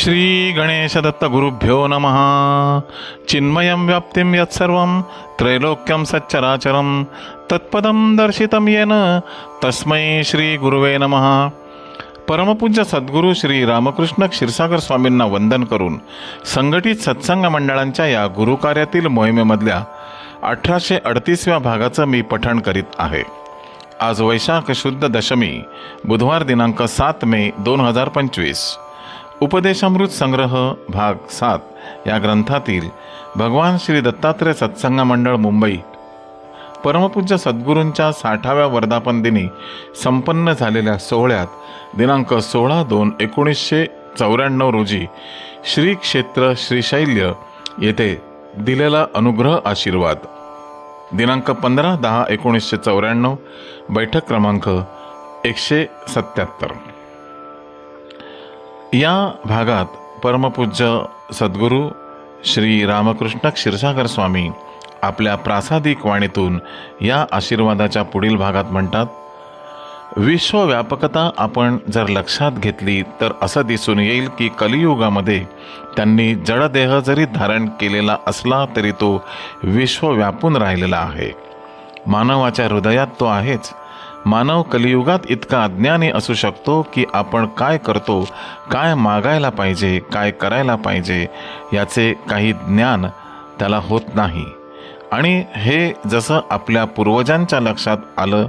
श्री गणेश दत्त गुरुभ्यो नमः। चिन्मयं व्याप्तिं यत्सर्वं त्रैलोक्यं सच्चराचरं तत्पदं दर्शितं येन तस्मै श्री गुरुवे नमः। परमपूज्य सद्गुरू श्री रामकृष्ण क्षीरसागर स्वामींना वंदन करून संघटित सत्संग मंडळांच्या या गुरुकार्यातील मोहिमेमधल्या अठराशे अडतीसव्या भागाचं मी पठण करीत आहे. आज वैशाख शुद्ध दशमी बुधवार दिनांक सात मे दोन हजार पंचवीस. उपदेशामृत संग्रह भाग सात या ग्रंथातील भगवान श्री दत्तात्रय सत्संग मंडळ मुंबई. परमपूज्य सद्गुरूंच्या साठाव्या वर्धापन दिनी संपन्न झालेल्या सोहळ्यात दिनांक सोळा दोन एकोणीसशे चौऱ्याण्णव रोजी श्री क्षेत्र श्रीशैल्य येथे दिलेला अनुग्रह आशीर्वाद. दिनांक पंधरा दहा एकोणीसशे चौऱ्याण्णव बैठक क्रमांक एकशे सत्याहत्तर. या भागात परमपूज्य सद्गुरू श्री रामकृष्ण क्षीरसागर स्वामी आपल्या प्रासादिक वाणीतून या आशीर्वादाच्या पुढील भागात म्हणतात विश्वव्यापकता आपण जर लक्षात घेतली तर असं दिसून येईल की कलियुगामध्ये त्यांनी जडदेह जरी धारण केलेला असला तरी तो विश्व व्यापून राहिलेला आहे. मानवाच्या हृदयात तो आहेच. मानव कलियुगात इतका अज्ञानी असू शकतो की आपण काय करतो काय मागायला पाहिजे काय करायला पाहिजे याचे काही ज्ञान त्याला होत नाही. आणि हे जसं आपल्या पूर्वजांच्या लक्षात आलं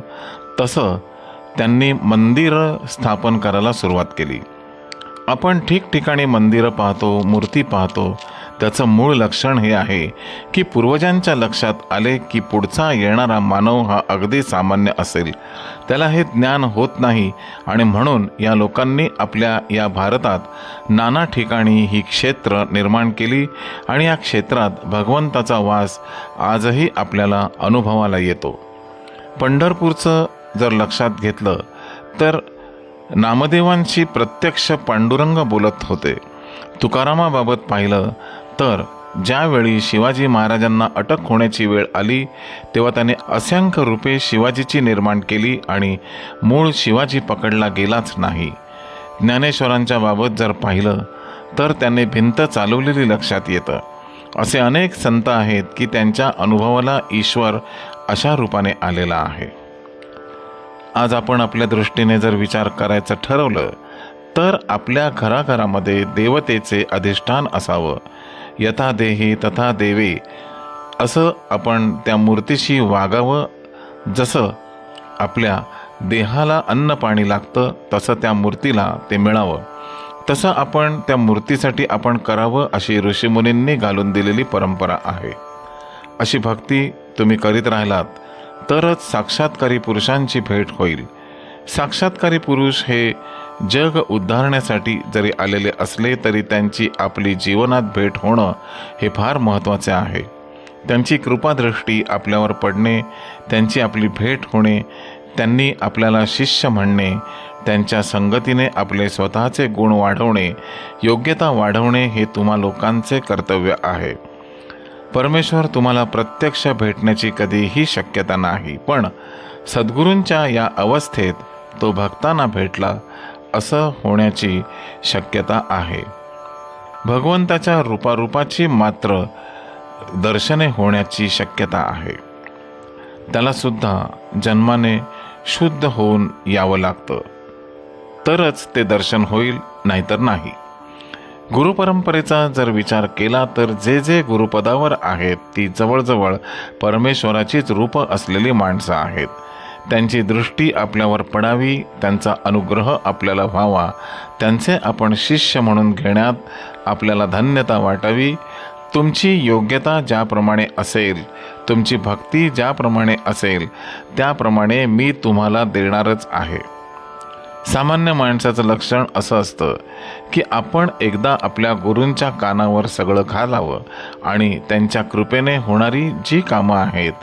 तसं त्यांनी मंदिरं स्थापन करायला सुरुवात केली. आपण ठिकठिकाणी मंदिरं पाहतो मूर्ती पाहतो त्याचं मूळ लक्षण हे आहे की पूर्वजांच्या लक्षात आले की पुढचा येणारा मानव हा अगदी सामान्य असेल. त्याला हे ज्ञान होत नाही आणि म्हणून या लोकांनी आपल्या या भारतात नाना ठिकाणी ही क्षेत्र निर्माण केली आणि या क्षेत्रात भगवंताचा वास आजही आपल्याला अनुभवाला येतो. पंढरपूरचं जर लक्षात घेतलं तर नामदेवांशी प्रत्यक्ष पांडुरंग बोलत होते. तुकारामाबाबत पाहिलं तर ज्यावेळी शिवाजी महाराजांना अटक होण्याची वेळ आली तेव्हा त्याने असंख्य रूपे शिवाजीची निर्माण केली आणि मूळ शिवाजी पकडला गेलाच नाही. ज्ञानेश्वरांच्या बाबत जर पाहिलं तर त्याने भिंत चालवलेली लक्षात येतं. असे अनेक संत आहेत की त्यांच्या अनुभवाला ईश्वर अशा रूपाने आलेला आहे. आज आपण आपल्या दृष्टीने जर विचार करायचं ठरवलं तर आपल्या घराघरामध्ये देवतेचे अधिष्ठान असावं. यथा देही तथा देवे. असं आपण त्या मूर्तीशी वागावं. जसं आपल्या देहाला अन्न पाणी लागतं तसं त्या मूर्तीला ते मिळावं. तसं आपण त्या मूर्तीसाठी आपण करावं अशी ऋषीमुनींनी घालून दिलेली परंपरा आहे. अशी भक्ती तुम्ही करीत राहिलात तरच साक्षात्कारी पुरुषांची भेट होईल. साक्षात्कारी पुरुष हे जग उद्धारण्यासाठी जरी आलेले असले तरी त्यांची आपली जीवनात भेट होणं हे फार महत्त्वाचे आहे. त्यांची कृपादृष्टी आपल्यावर पडणे त्यांची आपली भेट होणे त्यांनी आपल्याला शिष्य म्हणणे त्यांच्या संगतीने आपले स्वतःचे गुण वाढवणे योग्यता वाढवणे हे तुम्हा लोकांचे कर्तव्य आहे. परमेश्वर तुम्हाला प्रत्यक्ष भेटण्याची कधीही शक्यता नाही पण सद्गुरूंच्या या अवस्थेत तो भक्तांना भेटला. असं होण्याची शक्यता आहे. भगवंताच्या रूपारूपाची मात्र दर्शने होण्याची शक्यता आहे. त्यालासुद्धा जन्माने शुद्ध होऊन यावं लागतं. तरच ते दर्शन होईल नाहीतर नाही. गुरुपरंपरेचा जर विचार केला तर जे जे गुरुपदावर आहेत ती जवळजवळ परमेश्वराचीच रूपं असलेली माणसं आहेत. त्यांची दृष्टी आपल्यावर पडावी त्यांचा अनुग्रह आपल्याला व्हावा. त्यांचे आपण शिष्य म्हणून घेण्यात आपल्याला धन्यता वाटावी. तुमची योग्यता ज्याप्रमाणे असेल तुमची भक्ती ज्याप्रमाणे असेल त्याप्रमाणे मी तुम्हाला देणारच आहे. सामान्य माणसाचं लक्षण असं असतं की आपण एकदा आपल्या गुरूंच्या कानावर सगळं घालावं आणि त्यांच्या कृपेने होणारी जी कामं आहेत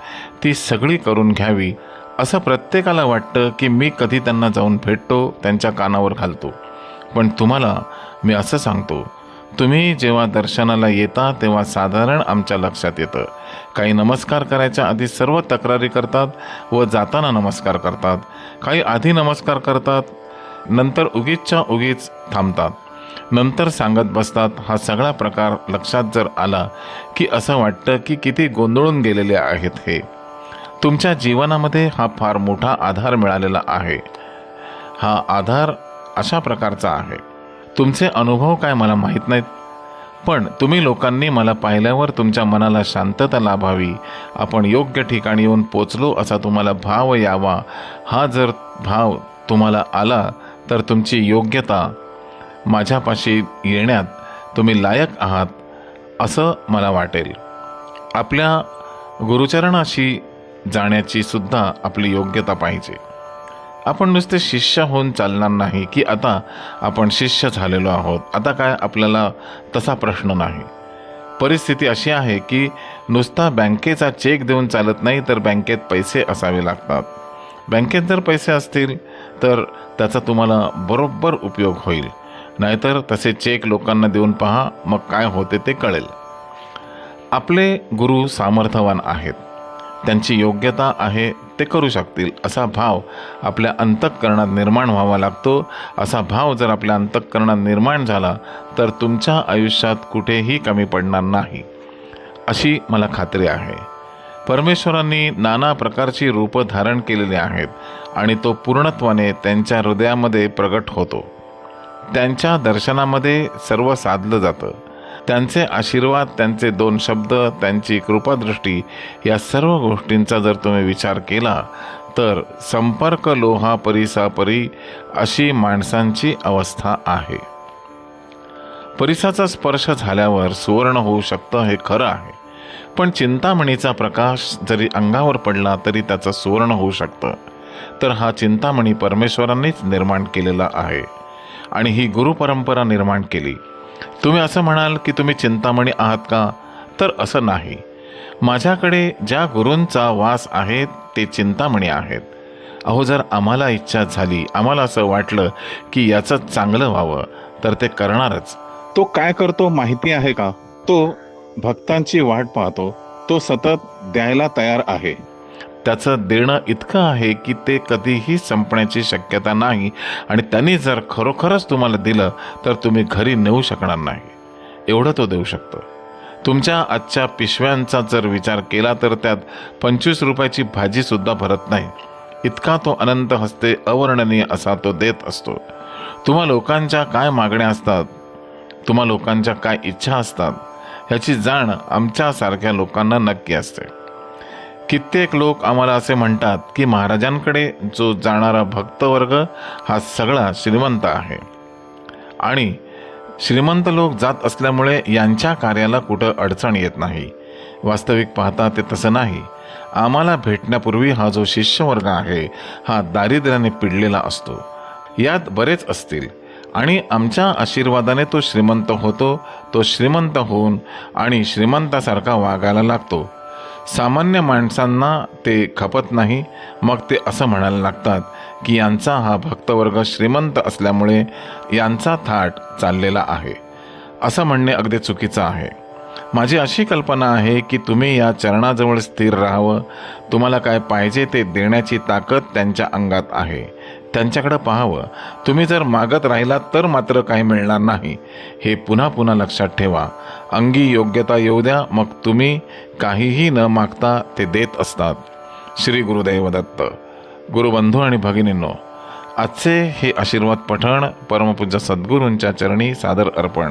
ती सगळी करून घ्यावी. असं प्रत्येकाला वाटतं की मी कधी त्यांना जाऊन भेटतो त्यांच्या कानावर घालतो. पण तुम्हाला मी असं सांगतो तुम्ही जेव्हा दर्शनाला येता तेव्हा साधारण आमच्या लक्षात येतं. काही नमस्कार करायच्या आधी सर्व तक्रारी करतात व जाताना नमस्कार करतात. काही आधी नमस्कार करतात नंतर उगीचच्या उगीच थांबतात. नंतर सांगत बसतात हा सगळा प्रकार लक्षात जर आला की असं वाटतं की किती गोंधळून गेलेले आहेत हे. तुमच्या जीवनामध्ये हा फार मोठा आधार मिळालेला आहे. हा आधार अशा प्रकारचा आहे. तुमचे अनुभव काय मला माहीत नाहीत. पण तुम्ही लोकांनी मला पाहिल्यावर तुमच्या मनाला शांतता लाभावी. आपण योग्य ठिकाणी येऊन पोचलो असा तुम्हाला भाव यावा. हा जर भाव तुम्हाला आला तर तुमची योग्यता माझ्यापाशी येण्यात तुम्ही लायक आहात असं मला वाटेल. आपल्या गुरुचरणाशी जाण्याची सुद्धा आपली योग्यता पाहिजे. आपण नुसते शिष्य होऊन चालणार नाही की आता आपण शिष्य झालेलो आहोत. आता काय आपल्याला तसा प्रश्न नाही. परिस्थिती अशी आहे की नुसता बँकेचा चेक देऊन चालत नाही तर बँकेत पैसे असावे लागतात. बँकेत जर पैसे असतील तर त्याचा तुम्हाला बरोबर उपयोग होईल. नाहीतर तसे चेक लोकांना देऊन पहा मग काय होते ते कळेल. आपले गुरु सामर्थ्यवान आहेत. त्यांची योग्यता आहे ते करू शकतील. असा भाव आपल्या अंतःकरणात निर्माण व्हावा लागतो. असा भाव जर आपल्या अंतःकरणात निर्माण झाला तर तुमच्या आयुष्यात कुठेही कमी पडणार नाही. अशी मला खात्री आहे. परमेश्वरांनी नाना प्रकारची रूपं धारण केलेली आहेत आणि तो पूर्णत्वाने त्यांच्या हृदयामध्ये प्रगट होतो. त्यांच्या दर्शनामध्ये सर्व साधलं जातं. त्यांचे आशीर्वाद त्यांचे दोन शब्द त्यांची कृपादृष्टी या सर्व गोष्टींचा जर तुम्ही विचार केला तर संपर्क लोहा परिसापरी अशी माणसांची अवस्था आहे. परिसाचा स्पर्श झाल्यावर सुवर्ण होऊ शकतं हे खरं आहे. पण चिंतामणीचा प्रकाश जरी अंगावर पडला तरी त्याचं सुवर्ण होऊ शकतं. तर हा चिंतामणी परमेश्वरांनीच निर्माण केलेला आहे. आणि ही गुरुपरंपरा निर्माण केली. तुम्ही असं म्हणाल की तुम्ही चिंतामणी आहात का? तर असं नाही. माझ्याकडे ज्या गुरूंचा वास आहे ते चिंतामणी आहेत. अहो जर आम्हाला इच्छा झाली आम्हाला असं वाटलं की याचं चांगलं व्हावं तर ते करणारच. तो काय करतो माहिती आहे का? तो भक्तांची वाट पाहतो. तो सतत द्यायला तयार आहे. त्याचं देणं इतकं आहे की ते कधीही संपण्याची शक्यता नाही. आणि त्यांनी जर खरोखरच तुम्हाला दिलं तर तुम्ही घरी नेऊ शकणार नाही. एवढं तो देऊ शकतो. तुमच्या आजच्या पिशव्यांचा जर विचार केला तर त्यात पंचवीस रुपयाची भाजीसुद्धा भरत नाही. इतका तो अनंत हस्ते अवर्णनीय असा तो देत असतो. तुम्हा लोकांच्या काय मागण्या असतात? तुम्हा लोकांच्या काय इच्छा असतात? ह्याची जाण आमच्यासारख्या लोकांना नक्की असते. कित्येक लोक आम्हाला असे म्हणतात की महाराजांकडे जो जाणारा भक्तवर्ग हा सगळा श्रीमंत आहे. आणि श्रीमंत लोक जात असल्यामुळे यांच्या कार्याला कुठं अडचण येत नाही. वास्तविक पाहता ते तसं नाही. आम्हाला भेटण्यापूर्वी हा जो शिष्यवर्ग आहे हा दारिद्र्याने पिडलेला असतो. यात बरेच असतील. आणि आमच्या आशीर्वादाने तो श्रीमंत होतो तो श्रीमंत होऊन आणि श्रीमंतासारखा वागायला लागतो. सामान्य माणसांना ते खपत नाही मग ते असं म्हणायला लागतात की यांचा हा भक्तवर्ग श्रीमंत असल्यामुळे यांचा थाट चाललेला आहे. असं म्हणणे अगदी चुकीचं आहे. माझी अशी कल्पना आहे की तुम्ही या चरणाजवळ स्थिर राहावं. तुम्हाला काय पाहिजे ते देण्याची ताकद त्यांच्या अंगात आहे. त्यांच्याकडं पाहावं. तुम्ही जर मागत राहिलात तर मात्र काही मिळणार नाही. हे पुन्हा पुन्हा लक्षात ठेवा. अंगी योग्यता येऊ द्या मग तुम्ही काहीही न मागता ते देत असतात. श्री गुरुदैव दत्त गुरुबंधू आणि भगिनींनो आजचे हे आशीर्वाद पठण परमपूज्य सद्गुरूंच्या चरणी सादर अर्पण.